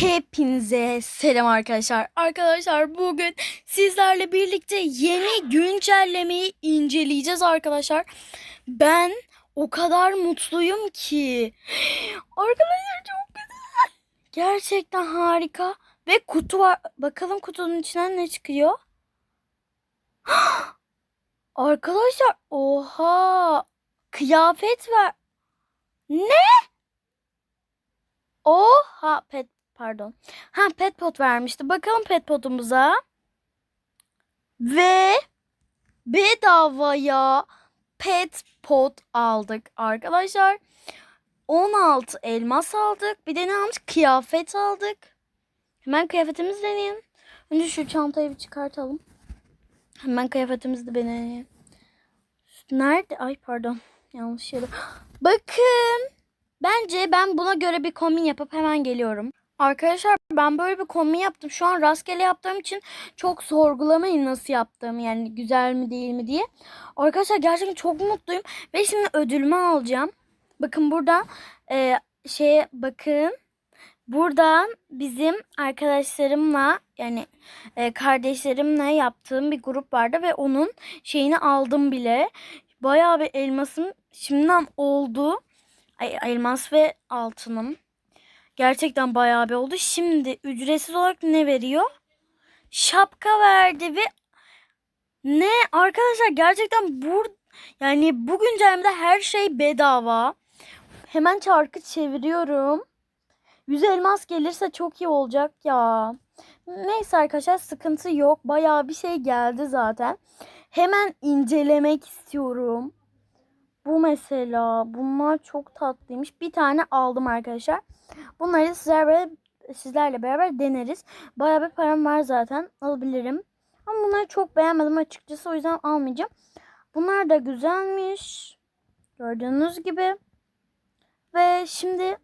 Hepinize selam arkadaşlar. Arkadaşlar bugün sizlerle birlikte yeni güncellemeyi inceleyeceğiz arkadaşlar. Ben o kadar mutluyum ki. Arkadaşlar çok güzel. Gerçekten harika. Ve kutu var. Bakalım kutunun içinden ne çıkıyor. Arkadaşlar oha. Kıyafet var. Ne? Oha pet pardon. Ha pet pot vermişti. Bakalım pet potumuza. Ve bedavaya pet pot aldık arkadaşlar. 16 elmas aldık. Bir de ne almış? Kıyafet aldık. Hemen kıyafetimizi deneyelim. Önce şu çantayı bir çıkartalım. Hemen kıyafetimizi de deneyelim. Nerede? Ay pardon. Yanlış yere. Bakın. Bence ben buna göre bir kombin yapıp hemen geliyorum. Arkadaşlar ben böyle bir kombin yaptım. Şu an rastgele yaptığım için çok sorgulamayın nasıl yaptığımı yani güzel mi değil mi diye. Arkadaşlar gerçekten çok mutluyum ve şimdi ödülümü alacağım. Bakın burada e, şeye bakın. Buradan bizim arkadaşlarımla yani e, kardeşlerimle yaptığım bir grup vardı ve onun şeyini aldım bile. Bayağı bir elmasım şimdiden oldu. Ay, elmas ve altınım. Gerçekten bayağı bir oldu. Şimdi ücretsiz olarak ne veriyor? Şapka verdi ve ne arkadaşlar gerçekten bu yani bu güncellemede her şey bedava. Hemen çarkı çeviriyorum. 100 elmas gelirse çok iyi olacak ya. Neyse arkadaşlar sıkıntı yok. Bayağı bir şey geldi zaten. Hemen incelemek istiyorum. Bu mesela bunlar çok tatlıymış. Bir tane aldım arkadaşlar. Bunları sizlerle, sizlerle beraber deneriz. Bayağı bir param var zaten. Alabilirim. Ama bunları çok beğenmedim açıkçası. O yüzden almayacağım. Bunlar da güzelmiş. Gördüğünüz gibi. Ve şimdi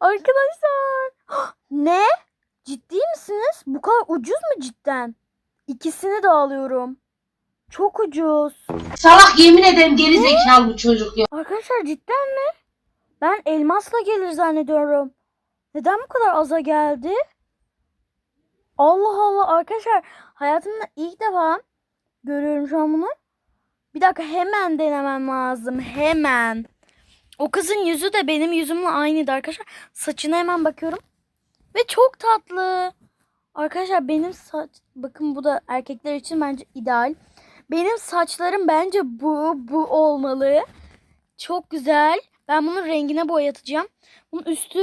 arkadaşlar ne? Ciddi misiniz? Bu kadar ucuz mu cidden? İkisini de alıyorum. Çok ucuz. Salak yemin ederim geri zekalı bu çocuk ya. Arkadaşlar cidden mi? Ben elmasla gelir zannediyorum. Neden bu kadar aza geldi? Allah Allah arkadaşlar hayatımda ilk defa görüyorum şu an bunu. Bir dakika hemen denemem lazım. Hemen. O kızın yüzü de benim yüzümle aynıydı arkadaşlar. Saçına hemen bakıyorum. Ve çok tatlı. Arkadaşlar benim saç... Bakın bu da erkekler için bence ideal. Benim saçlarım bence bu, bu olmalı. Çok güzel. Ben bunun rengine boyatacağım. Bunun üstü.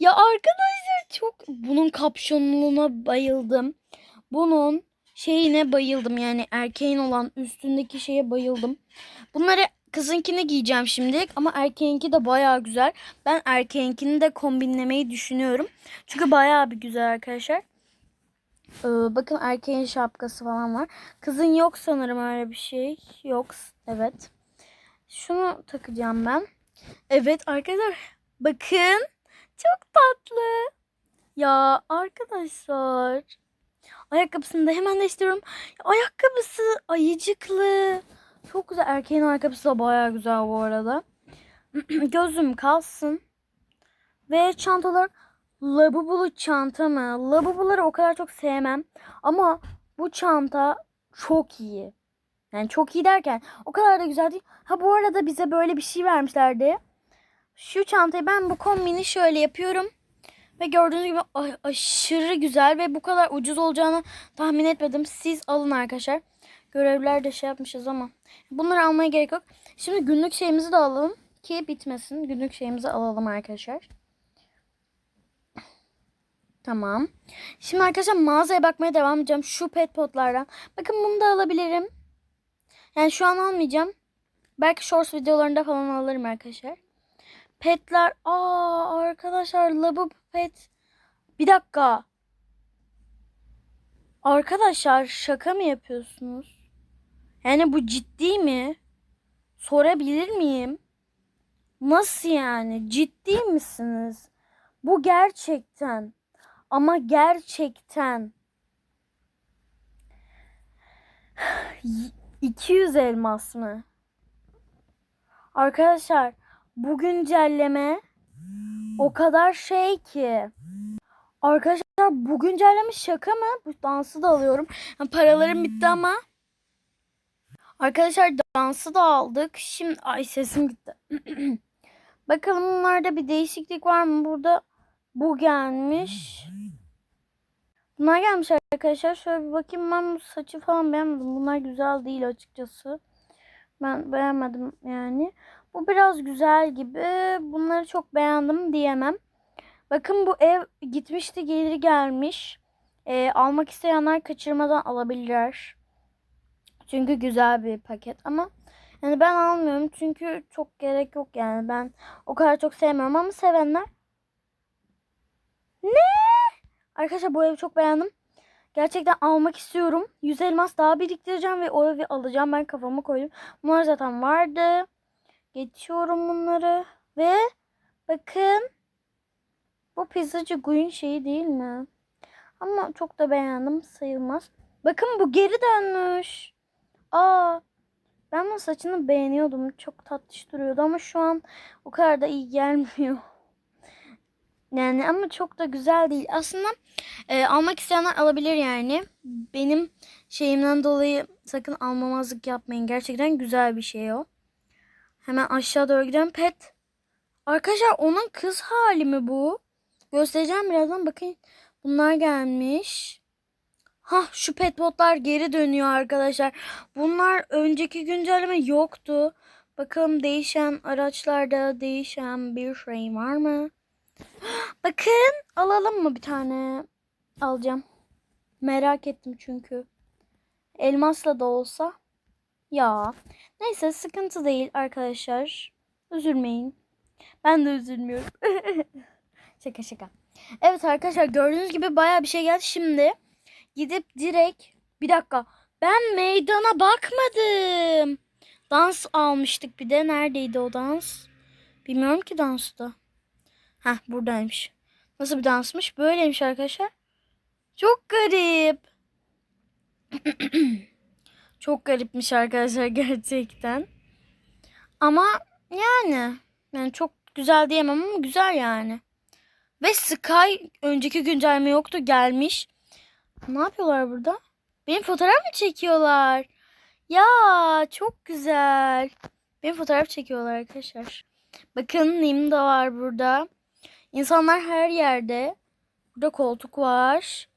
Ya arkadaşlar çok... Bunun kapşonluğuna bayıldım. Bunun şeyine bayıldım. Yani erkeğin olan üstündeki şeye bayıldım. Bunları kızınkini giyeceğim şimdilik. Ama erkeğinki de baya güzel. Ben erkeğinkini de kombinlemeyi düşünüyorum. Çünkü baya bir güzel arkadaşlar. Ee, bakın erkeğin şapkası falan var. Kızın yok sanırım öyle bir şey. Yok. Evet. Şunu takacağım ben. Evet arkadaşlar. Bakın. Çok tatlı. Ya arkadaşlar. Ayakkabısını da hemen değiştiriyorum. Ayakkabısı ayıcıklı. Çok güzel. Erkeğin ayakkabısı da baya güzel bu arada. Gözüm kalsın. Ve çantalar Labubulu çanta mı? Labubuları o kadar çok sevmem. Ama bu çanta çok iyi. Yani çok iyi derken o kadar da güzel değil. Ha bu arada bize böyle bir şey vermişlerdi. Şu çantayı ben bu kombini şöyle yapıyorum. Ve gördüğünüz gibi aşırı güzel ve bu kadar ucuz olacağını tahmin etmedim. Siz alın arkadaşlar. Görevler de şey yapmışız ama. Bunları almaya gerek yok. Şimdi günlük şeyimizi de alalım ki bitmesin. Günlük şeyimizi alalım arkadaşlar. Tamam. Şimdi arkadaşlar mağazaya bakmaya devam edeceğim. Şu pet potlardan. Bakın bunu da alabilirim. Yani şu an almayacağım. Belki shorts videolarında falan alırım arkadaşlar. Petler. Aa arkadaşlar Labu pet. Bir dakika. Arkadaşlar şaka mı yapıyorsunuz? Yani bu ciddi mi? Sorabilir miyim? Nasıl yani? Ciddi misiniz? Bu gerçekten. Ama gerçekten 200 elmas mı? Arkadaşlar bu güncelleme o kadar şey ki Arkadaşlar bu güncelleme şaka mı? Bu dansı da alıyorum. Ha, Paralarım bitti ama. Arkadaşlar dansı da aldık. Şimdi ay sesim gitti. Bakalım bunlarda bir değişiklik var mı? Burada bu gelmiş. Bunlar gelmiş arkadaşlar. Şöyle bir bakayım ben bu saçı falan beğenmedim. Bunlar güzel değil açıkçası. Ben beğenmedim yani. Bu biraz güzel gibi. Bunları çok beğendim diyemem. Bakın bu ev gitmişti geri gelmiş. Ee, almak isteyenler kaçırmadan alabilirler. Çünkü güzel bir paket ama yani ben almıyorum çünkü çok gerek yok yani ben o kadar çok sevmiyorum ama sevenler ne? Arkadaşlar bu evi çok beğendim. Gerçekten almak istiyorum. 100 elmas daha biriktireceğim ve o evi alacağım. Ben kafama koydum. Bunlar zaten vardı. Geçiyorum bunları. Ve bakın. Bu pizzacı Guy'un şeyi değil mi? Ama çok da beğendim sayılmaz. Bakın bu geri dönmüş. Aa, ben bu saçını beğeniyordum. Çok tatlış duruyordu ama şu an o kadar da iyi gelmiyor. Yani ama çok da güzel değil. Aslında e, almak isteyenler alabilir yani. Benim şeyimden dolayı sakın almamazlık yapmayın. Gerçekten güzel bir şey o. Hemen aşağı doğru gidelim. Pet. Arkadaşlar onun kız hali mi bu? Göstereceğim birazdan. Bakın bunlar gelmiş. Ha şu petbotlar geri dönüyor arkadaşlar. Bunlar önceki güncelleme yoktu. Bakalım değişen araçlarda değişen bir şey var mı? Bakın alalım mı bir tane? Alacağım. Merak ettim çünkü. Elmasla da olsa. Ya. Neyse sıkıntı değil arkadaşlar. Üzülmeyin. Ben de üzülmüyorum. şaka şaka. Evet arkadaşlar gördüğünüz gibi baya bir şey geldi. Şimdi gidip direkt bir dakika ben meydana bakmadım. Dans almıştık bir de. Neredeydi o dans? Bilmiyorum ki dansı da. Heh buradaymış. Nasıl bir dansmış? Böyleymiş arkadaşlar. Çok garip. Çok garipmiş arkadaşlar gerçekten. Ama yani yani çok güzel diyemem ama güzel yani. Ve Sky önceki güncelleme yoktu gelmiş. Ne yapıyorlar burada? Benim fotoğraf mı çekiyorlar? Ya çok güzel. Benim fotoğraf çekiyorlar arkadaşlar. Bakın Nim de var burada. İnsanlar her yerde. Burada koltuk var.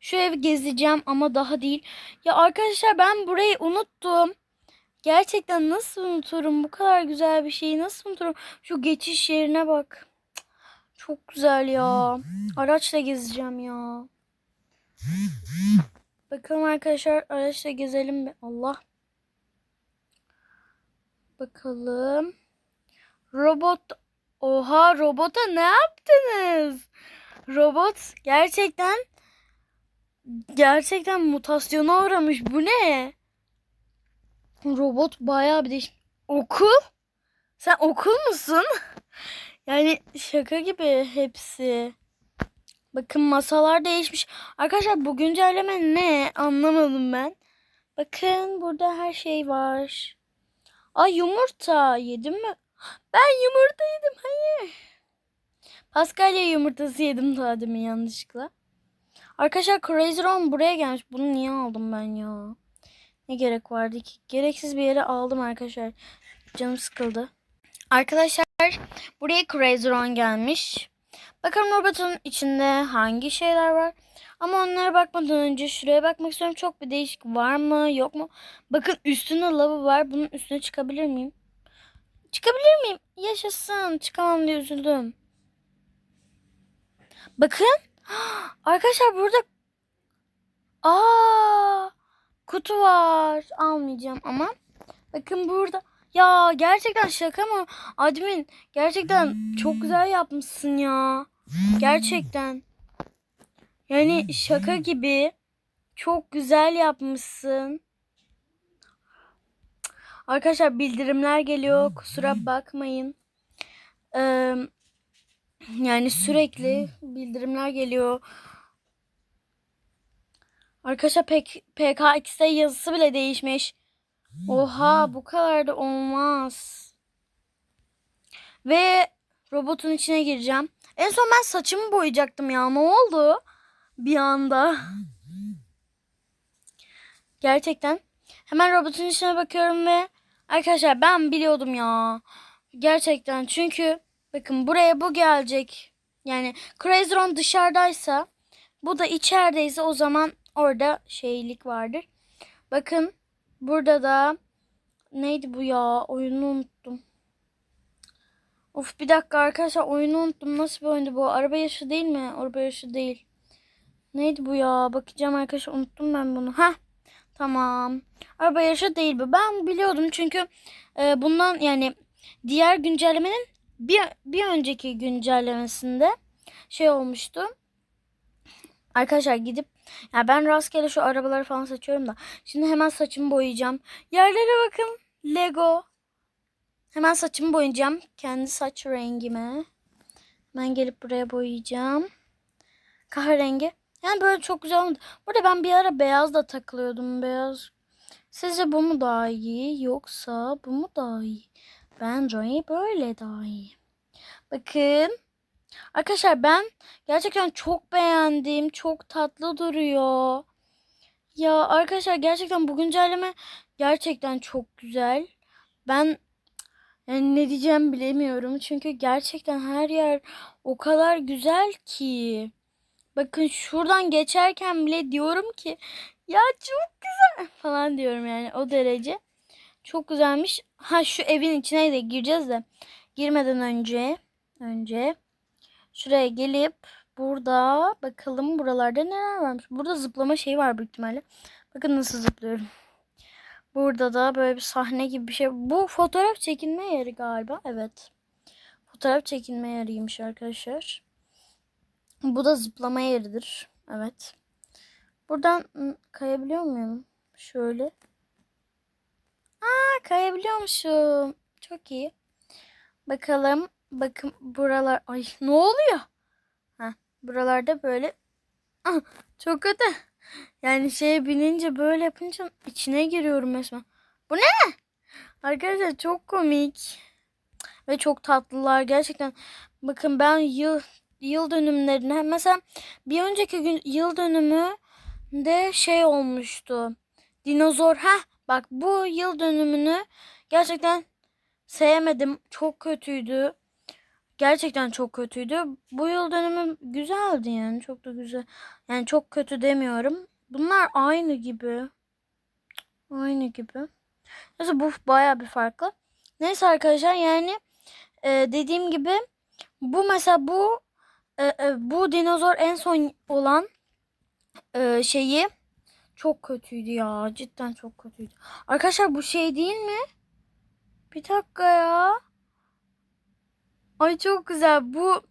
Şu evi gezeceğim ama daha değil. Ya arkadaşlar ben burayı unuttum. Gerçekten nasıl unuturum? Bu kadar güzel bir şeyi nasıl unuturum? Şu geçiş yerine bak. Çok güzel ya. Araçla gezeceğim ya. Bakalım arkadaşlar araçla gezelim mi? Allah. Bakalım. Robot. Oha robota ne yaptınız? Robot gerçekten gerçekten mutasyona uğramış. Bu ne? Robot bayağı bir değiş. Okul? Sen okul musun? yani şaka gibi hepsi. Bakın masalar değişmiş. Arkadaşlar bu güncelleme ne? Anlamadım ben. Bakın burada her şey var. Ay yumurta yedim mi? Ben yumurta yedim. Hayır. Paskalya yumurtası yedim daha demin yanlışlıkla. Arkadaşlar Crazy Ron buraya gelmiş. Bunu niye aldım ben ya? Ne gerek vardı ki? Gereksiz bir yere aldım arkadaşlar. Canım sıkıldı. Arkadaşlar buraya Crazy Ron gelmiş. Bakalım robotun içinde hangi şeyler var. Ama onlara bakmadan önce şuraya bakmak istiyorum. Çok bir değişik var mı yok mu? Bakın üstünde lavı var. Bunun üstüne çıkabilir miyim? Çıkabilir miyim? Yaşasın. Çıkamam diye üzüldüm. Bakın. Arkadaşlar burada Aa, kutu var. Almayacağım ama. Bakın burada. Ya gerçekten şaka mı? Admin gerçekten çok güzel yapmışsın ya. Gerçekten. Yani şaka gibi. Çok güzel yapmışsın. Arkadaşlar bildirimler geliyor. Kusura bakmayın. Ee, yani sürekli bildirimler geliyor. Arkadaşlar pek PKX'de yazısı bile değişmiş. Oha bu kadar da olmaz. Ve robotun içine gireceğim. En son ben saçımı boyayacaktım ya. Ne oldu? Bir anda. Gerçekten. Hemen robotun içine bakıyorum ve arkadaşlar ben biliyordum ya. Gerçekten çünkü bakın buraya bu gelecek. Yani Crazy Ron dışarıdaysa bu da içerideyse o zaman orada şeylik vardır. Bakın burada da neydi bu ya? Oyunu unuttum. Of bir dakika arkadaşlar oyunu unuttum. Nasıl bir oyundu bu? Araba yarışı değil mi? Araba yarışı değil. Neydi bu ya? Bakacağım arkadaşlar unuttum ben bunu. Ha Tamam. Araba yarışı değil bu. Ben biliyordum çünkü e, bundan yani diğer güncellemenin bir, bir önceki güncellemesinde şey olmuştu. Arkadaşlar gidip ya ben rastgele şu arabaları falan seçiyorum da. Şimdi hemen saçımı boyayacağım. Yerlere bakın. Lego. Hemen saçımı boyayacağım. Kendi saç rengime. Ben gelip buraya boyayacağım. Kahverengi. Yani böyle çok güzel. Burada ben bir ara beyaz da takılıyordum. Beyaz. Sizce bu mu daha iyi yoksa bu mu daha iyi? Bence böyle daha iyi. Bakın. Arkadaşlar ben gerçekten çok beğendim. Çok tatlı duruyor. Ya arkadaşlar gerçekten bu güncelleme gerçekten çok güzel. Ben yani ne diyeceğim bilemiyorum. Çünkü gerçekten her yer o kadar güzel ki. Bakın şuradan geçerken bile diyorum ki ya çok güzel falan diyorum yani o derece. Çok güzelmiş. Ha şu evin içine de gireceğiz de girmeden önce önce şuraya gelip burada bakalım buralarda neler varmış. Burada zıplama şeyi var büyük ihtimalle. Bakın nasıl zıplıyorum. Burada da böyle bir sahne gibi bir şey. Bu fotoğraf çekinme yeri galiba. Evet. Fotoğraf çekinme yeriymiş arkadaşlar. Bu da zıplama yeridir. Evet. Buradan kayabiliyor muyum? Şöyle. Aa kayabiliyormuşum. Çok iyi. Bakalım. Bakın buralar. Ay ne oluyor? Ha, buralarda böyle. Ah, çok kötü. Yani şeye binince böyle yapınca içine giriyorum resmen. Bu ne? Arkadaşlar çok komik. Ve çok tatlılar. Gerçekten bakın ben yıl yıl dönümlerine mesela bir önceki gün yıl dönümü de şey olmuştu. Dinozor ha bak bu yıl dönümünü gerçekten sevmedim. Çok kötüydü. Gerçekten çok kötüydü. Bu yıl dönümü güzeldi yani. Çok da güzel. Yani çok kötü demiyorum. Bunlar aynı gibi. Aynı gibi. Neyse bu baya bir farklı. Neyse arkadaşlar yani e, dediğim gibi bu mesela bu e, e, bu dinozor en son olan e, şeyi çok kötüydü ya. Cidden çok kötüydü. Arkadaşlar bu şey değil mi? Bir dakika ya. Ay çok güzel. Bu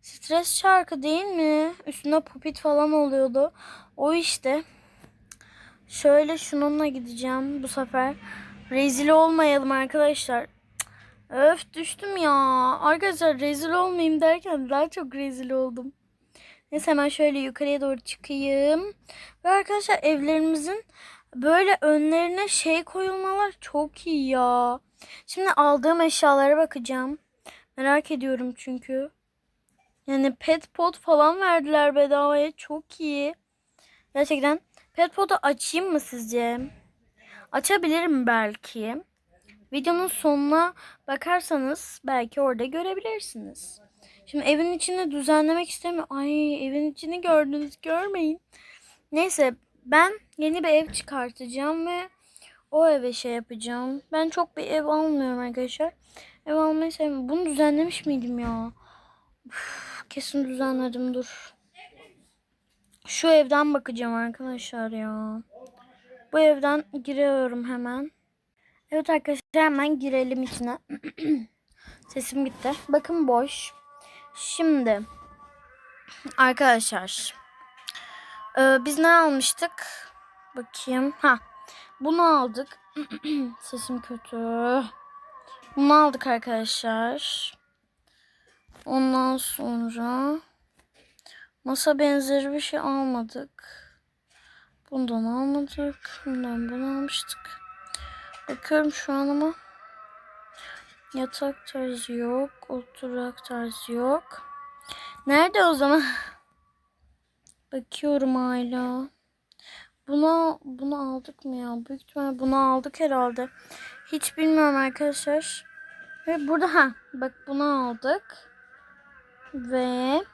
stres şarkı değil mi? Üstüne pupit falan oluyordu. O işte. Şöyle şununla gideceğim bu sefer. Rezil olmayalım arkadaşlar. Öf düştüm ya. Arkadaşlar rezil olmayayım derken daha çok rezil oldum. Neyse hemen şöyle yukarıya doğru çıkayım. Ve arkadaşlar evlerimizin böyle önlerine şey koyulmalar çok iyi ya. Şimdi aldığım eşyalara bakacağım. Merak ediyorum çünkü. Yani pet pot falan verdiler bedavaya. Çok iyi. Gerçekten. Pet pot'u açayım mı sizce? Açabilirim belki. Videonun sonuna bakarsanız belki orada görebilirsiniz. Şimdi evin içini düzenlemek istemiyorum. Ay evin içini gördünüz görmeyin. Neyse ben yeni bir ev çıkartacağım ve o eve şey yapacağım. Ben çok bir ev almıyorum arkadaşlar. Ev almayı sevmiyorum. Bunu düzenlemiş miydim ya? Uf, kesin düzenledim dur. Şu evden bakacağım arkadaşlar ya. Bu evden giriyorum hemen. Evet arkadaşlar hemen girelim içine. Sesim gitti. Bakın boş. Şimdi arkadaşlar e, biz ne almıştık? Bakayım. Ha. Bunu aldık. Sesim kötü. Bunu aldık arkadaşlar. Ondan sonra masa benzeri bir şey almadık. Bundan almadık. Bundan bunu almıştık. Bakıyorum şu an ama yatak tarzı yok. Oturak tarzı yok. Nerede o zaman? Bakıyorum hala. Buna bunu aldık mı ya? Büyük ihtimalle bunu aldık herhalde. Hiç bilmiyorum arkadaşlar. Ve burada ha bak bunu aldık. Ve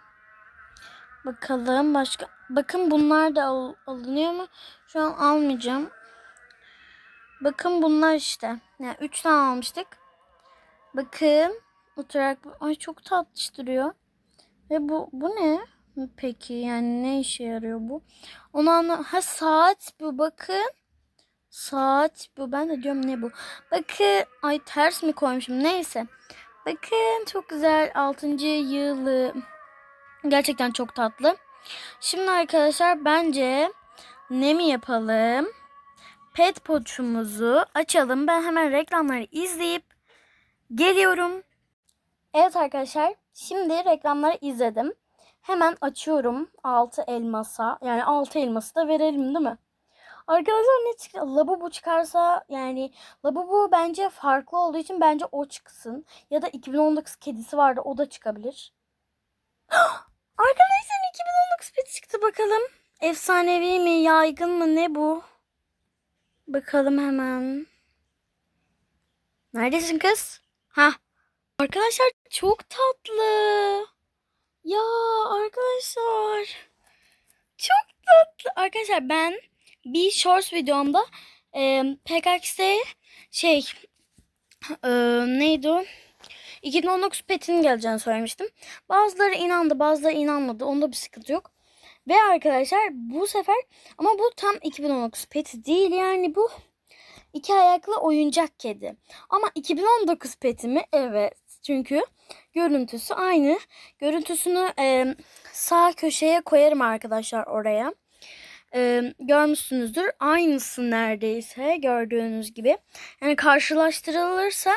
bakalım başka bakın bunlar da al- alınıyor mu? Şu an almayacağım. Bakın bunlar işte. Yani 3 tane almıştık. Bakın oturarak ay çok tatlış duruyor. Ve bu bu ne? Peki yani ne işe yarıyor bu? Onu anla ha saat bu bakın. Saat bu. Ben de diyorum ne bu? Bakın ay ters mi koymuşum? Neyse. Bakın çok güzel 6. yılı. Gerçekten çok tatlı. Şimdi arkadaşlar bence ne mi yapalım? Pet poçumuzu açalım. Ben hemen reklamları izleyip geliyorum. Evet arkadaşlar şimdi reklamları izledim. Hemen açıyorum 6 elmasa. Yani 6 elması da verelim değil mi? Arkadaşlar ne çıktı? Labubu çıkarsa yani Labubu bence farklı olduğu için bence o çıksın. Ya da 2019 kedisi vardı o da çıkabilir. Arkadaşlar 2019 pet çıktı bakalım. Efsanevi mi yaygın mı ne bu? Bakalım hemen. Neredesin kız? Ha. Arkadaşlar çok tatlı. Ya arkadaşlar. Çok tatlı. Arkadaşlar ben bir shorts videomda e, PKX'de şey e, neydi o? 2019 petinin geleceğini söylemiştim. Bazıları inandı bazıları inanmadı. Onda bir sıkıntı yok. Ve arkadaşlar bu sefer ama bu tam 2019 peti değil yani bu iki ayaklı oyuncak kedi. Ama 2019 peti mi? Evet. Çünkü görüntüsü aynı. Görüntüsünü e, sağ köşeye koyarım arkadaşlar oraya. E, görmüşsünüzdür. Aynısı neredeyse gördüğünüz gibi. Yani karşılaştırılırsa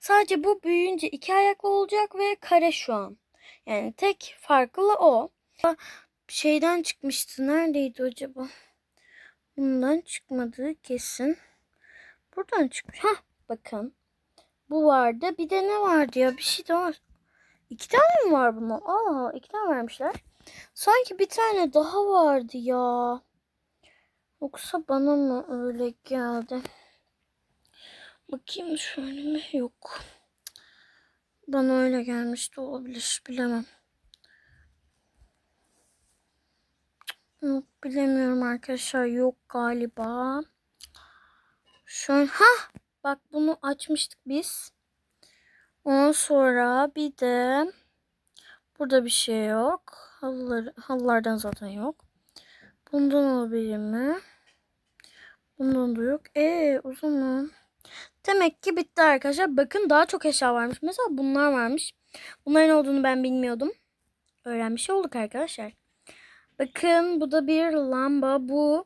sadece bu büyüyünce iki ayaklı olacak ve kare şu an. Yani tek farklı o. Şeyden çıkmıştı. Neredeydi acaba? Bundan çıkmadığı kesin. Buradan çıkmış. Hah bakın. Bu vardı. Bir de ne vardı ya? Bir şey de var. İki tane mi var bunun? Aa iki tane vermişler. Sanki bir tane daha vardı ya. Yoksa bana mı öyle geldi? Bakayım şöyle mi? Yok. Bana öyle gelmişti olabilir. Bilemem. Bilemiyorum arkadaşlar. Yok galiba. Şöyle ha bak bunu açmıştık biz. Ondan sonra bir de burada bir şey yok. Halılar, halılardan zaten yok. Bundan olabilir mi? Bundan da yok. Ee o zaman demek ki bitti arkadaşlar. Bakın daha çok eşya varmış. Mesela bunlar varmış. Bunların olduğunu ben bilmiyordum. Öğrenmiş olduk arkadaşlar. Bakın bu da bir lamba. Bu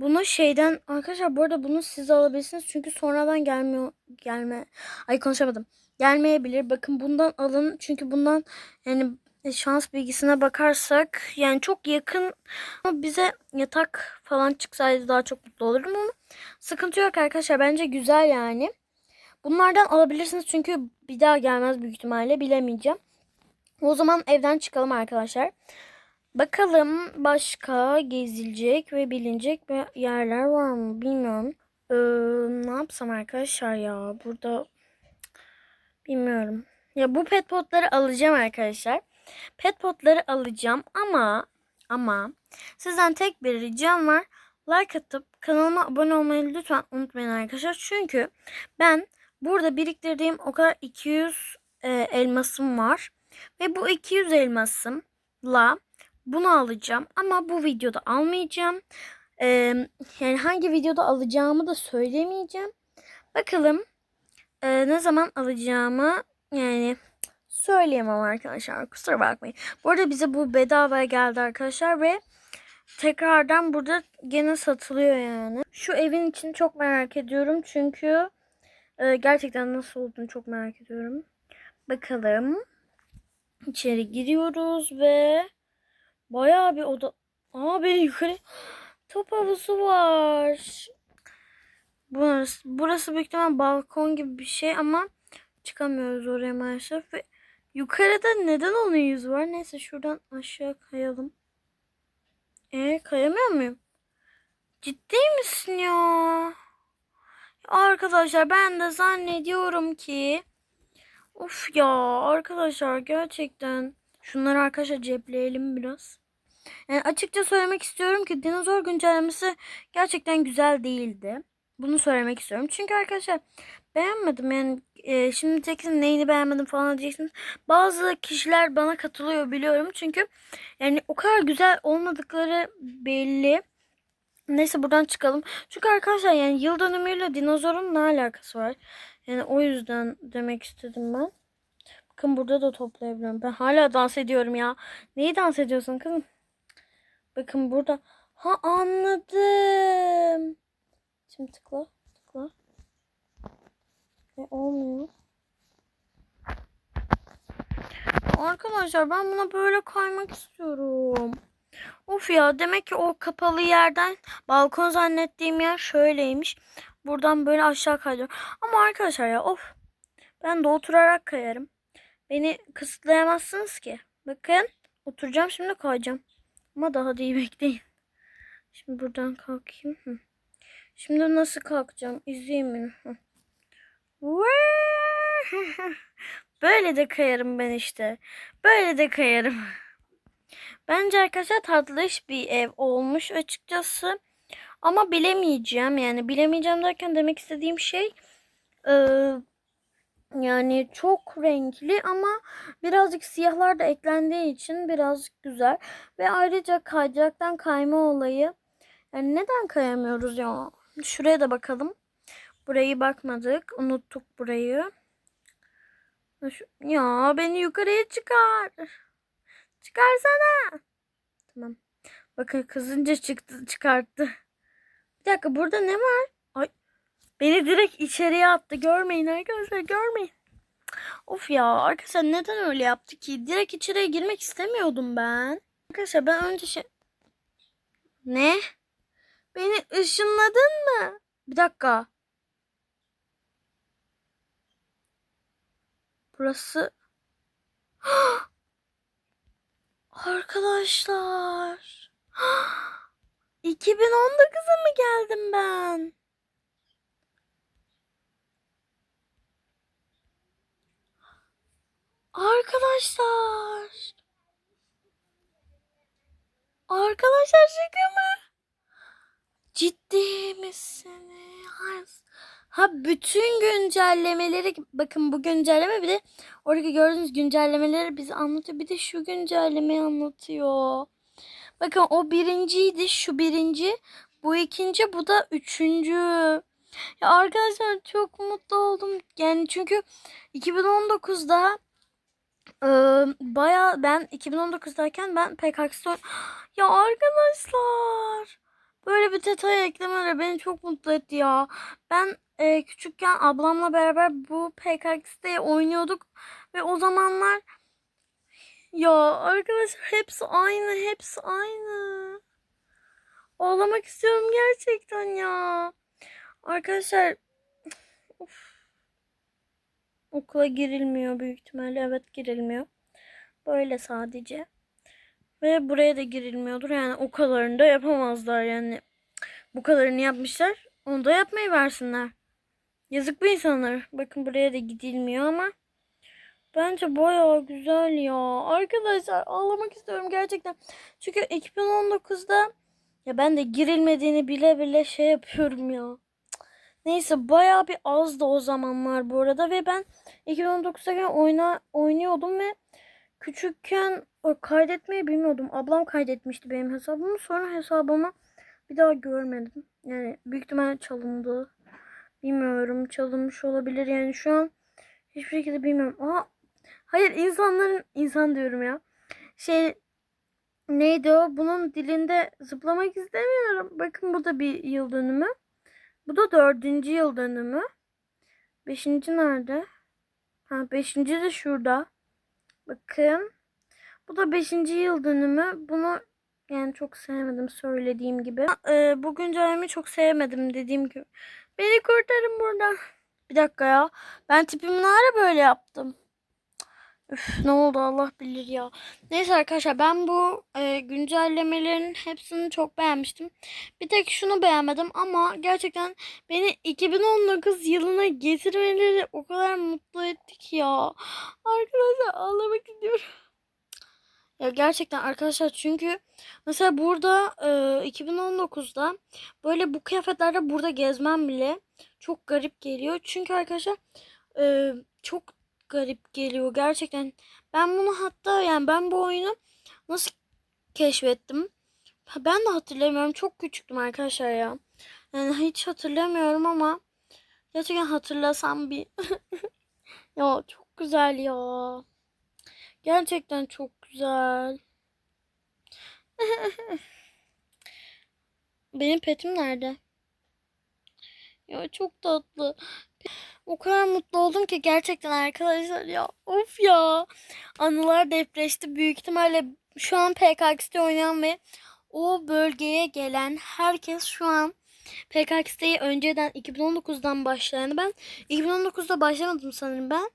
bunu şeyden arkadaşlar bu arada bunu siz alabilirsiniz. Çünkü sonradan gelmiyor gelme. Ay konuşamadım. Gelmeyebilir. Bakın bundan alın. Çünkü bundan yani şans bilgisine bakarsak yani çok yakın ama bize yatak falan çıksaydı daha çok mutlu olurum ama sıkıntı yok arkadaşlar. Bence güzel yani. Bunlardan alabilirsiniz çünkü bir daha gelmez büyük ihtimalle bilemeyeceğim. O zaman evden çıkalım arkadaşlar. Bakalım başka gezilecek ve bilinecek yerler var mı bilmiyorum. Ee, ne yapsam arkadaşlar ya burada bilmiyorum. Ya bu pet potları alacağım arkadaşlar. Pet potları alacağım ama ama sizden tek bir ricam var. Like atıp kanalıma abone olmayı lütfen unutmayın arkadaşlar. Çünkü ben burada biriktirdiğim o kadar 200 e, elmasım var. Ve bu 200 elmasımla bunu alacağım ama bu videoda almayacağım. Ee, yani hangi videoda alacağımı da söylemeyeceğim. Bakalım e, ne zaman alacağımı yani söyleyemem arkadaşlar. Kusura bakmayın. Bu arada bize bu bedavaya geldi arkadaşlar ve tekrardan burada gene satılıyor yani. Şu evin için çok merak ediyorum çünkü e, gerçekten nasıl olduğunu çok merak ediyorum. Bakalım. İçeri giriyoruz ve Bayağı bir oda. Abi yukarı top havuzu var. Burası, burası büyük ihtimal balkon gibi bir şey ama çıkamıyoruz oraya maalesef. Ve Yukarıda neden onun yüzü var? Neyse şuradan aşağı kayalım. E kayamıyor muyum? Ciddi misin ya? Arkadaşlar ben de zannediyorum ki Of ya arkadaşlar gerçekten şunları arkadaşlar cepleyelim biraz. Yani açıkça söylemek istiyorum ki dinozor güncellemesi gerçekten güzel değildi. Bunu söylemek istiyorum. Çünkü arkadaşlar beğenmedim yani e, şimdi diyeceksiniz neyini beğenmedim falan diyeceksiniz. Bazı kişiler bana katılıyor biliyorum. Çünkü yani o kadar güzel olmadıkları belli. Neyse buradan çıkalım. Çünkü arkadaşlar yani yıl dönümüyle dinozorun ne alakası var? Yani o yüzden demek istedim ben. Bakın burada da toplayabiliyorum. Ben hala dans ediyorum ya. Neyi dans ediyorsun kızım? Bakın burada. Ha anladım. Şimdi tıkla. Tıkla. E olmuyor. Arkadaşlar ben buna böyle kaymak istiyorum. Of ya demek ki o kapalı yerden balkon zannettiğim yer şöyleymiş. Buradan böyle aşağı kayıyorum. Ama arkadaşlar ya of. Ben de oturarak kayarım. Beni kısıtlayamazsınız ki. Bakın oturacağım şimdi kayacağım. Ama daha da iyi bekleyin. Şimdi buradan kalkayım. Şimdi nasıl kalkacağım? İzleyin beni. Böyle de kayarım ben işte. Böyle de kayarım. Bence arkadaşlar tatlış bir ev olmuş açıkçası. Ama bilemeyeceğim yani bilemeyeceğim derken demek istediğim şey e, yani çok renkli ama birazcık siyahlar da eklendiği için birazcık güzel. Ve ayrıca kaydıraktan kayma olayı yani neden kayamıyoruz ya? Şuraya da bakalım. Burayı bakmadık. Unuttuk burayı. Ya beni yukarıya çıkar. Çıkarsana. Tamam. Bakın kızınca çıktı çıkarttı. Bir dakika burada ne var? Beni direkt içeriye attı. Görmeyin arkadaşlar görmeyin. Of ya arkadaşlar neden öyle yaptı ki? Direkt içeriye girmek istemiyordum ben. Arkadaşlar ben önce şey... Ne? Beni ışınladın mı? Bir dakika. Burası... Arkadaşlar. 2019'a mı geldim ben? Arkadaşlar. Arkadaşlar şaka mı? Ciddi misiniz? Ha bütün güncellemeleri bakın bu güncelleme bir de oradaki gördüğünüz güncellemeleri bize anlatıyor. Bir de şu güncellemeyi anlatıyor. Bakın o birinciydi şu birinci. Bu ikinci bu da üçüncü. Ya arkadaşlar çok mutlu oldum. Yani çünkü 2019'da baya ben 2019'dayken ben PKX'de ya arkadaşlar böyle bir detay eklemeleri beni çok mutlu etti ya. Ben e, küçükken ablamla beraber bu PKX'de oynuyorduk ve o zamanlar ya arkadaşlar hepsi aynı, hepsi aynı. Ağlamak istiyorum gerçekten ya. Arkadaşlar of. Okula girilmiyor büyük ihtimalle. Evet girilmiyor. Böyle sadece. Ve buraya da girilmiyordur. Yani o kadarını da yapamazlar yani. Bu kadarını yapmışlar. Onu da yapmayı versinler. Yazık bu insanlar. Bakın buraya da gidilmiyor ama. Bence bayağı güzel ya. Arkadaşlar ağlamak istiyorum gerçekten. Çünkü 2019'da ya ben de girilmediğini bile bile şey yapıyorum ya. Neyse bayağı bir azdı o zamanlar bu arada ve ben 2019'da oyna oynuyordum ve küçükken kaydetmeyi bilmiyordum. Ablam kaydetmişti benim hesabımı. Sonra hesabımı bir daha görmedim. Yani büyük ihtimalle çalındı. Bilmiyorum çalınmış olabilir yani şu an hiçbir şekilde bilmiyorum. Aa Hayır insanların insan diyorum ya. Şey neydi o? Bunun dilinde zıplamak istemiyorum. Bakın bu da bir yıl dönümü. Bu da dördüncü yıl dönümü. Beşinci nerede? Ha beşinci de şurada. Bakın. Bu da beşinci yıl dönümü. Bunu yani çok sevmedim söylediğim gibi. Ee, bu güncellemeyi çok sevmedim dediğim gibi. Beni kurtarın buradan. Bir dakika ya. Ben tipimi ne ara böyle yaptım? Üf, ne oldu Allah bilir ya. Neyse arkadaşlar ben bu e, güncellemelerin hepsini çok beğenmiştim. Bir tek şunu beğenmedim ama gerçekten beni 2019 yılına getirmeleri o kadar mutlu etti ki ya. Arkadaşlar ağlamak istiyorum. Ya gerçekten arkadaşlar çünkü mesela burada e, 2019'da böyle bu kıyafetlerde burada gezmem bile çok garip geliyor. Çünkü arkadaşlar e, çok garip geliyor gerçekten. Ben bunu hatta yani ben bu oyunu nasıl keşfettim? Ben de hatırlamıyorum. Çok küçüktüm arkadaşlar ya. Yani hiç hatırlamıyorum ama gerçekten hatırlasam bir ya çok güzel ya. Gerçekten çok güzel. Benim petim nerede? Ya çok tatlı. O kadar mutlu oldum ki gerçekten arkadaşlar ya. Of ya. Anılar depreşti. Büyük ihtimalle şu an PKX'de oynayan ve o bölgeye gelen herkes şu an PKX'deyi önceden 2019'dan başlayan ben 2019'da başlamadım sanırım ben.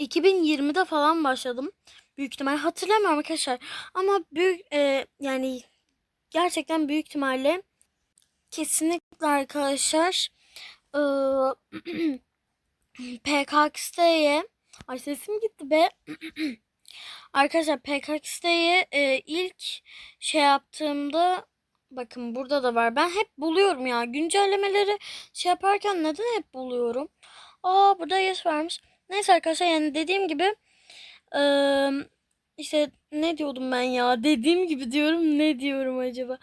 2020'de falan başladım. Büyük ihtimal hatırlamıyorum arkadaşlar. Ama büyük e, yani gerçekten büyük ihtimalle kesinlikle arkadaşlar PKX'ye ay sesim gitti be. Arkadaşlar PKX'ye e, ilk şey yaptığımda bakın burada da var. Ben hep buluyorum ya. Güncellemeleri şey yaparken neden hep buluyorum? Aa burada yes varmış. Neyse arkadaşlar yani dediğim gibi eee, işte ne diyordum ben ya? Dediğim gibi diyorum. Ne diyorum acaba?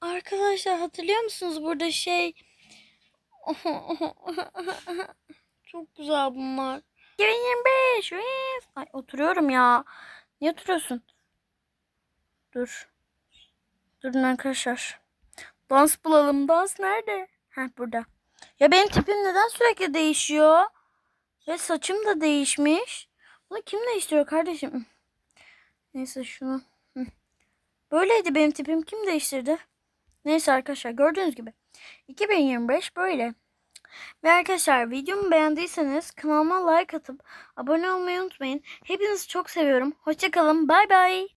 Arkadaşlar hatırlıyor musunuz burada şey çok güzel bunlar. 2025. üf. Ay oturuyorum ya. Niye oturuyorsun? Dur. Durun arkadaşlar. Dans bulalım. Dans nerede? Heh burada. Ya benim tipim neden sürekli değişiyor? Ve saçım da değişmiş. Bunu kim değiştiriyor kardeşim? Neyse şunu. Böyleydi benim tipim. Kim değiştirdi? Neyse arkadaşlar gördüğünüz gibi 2025 böyle. Ve arkadaşlar videomu beğendiyseniz kanalıma like atıp abone olmayı unutmayın. Hepinizi çok seviyorum. Hoşçakalın. Bay bay.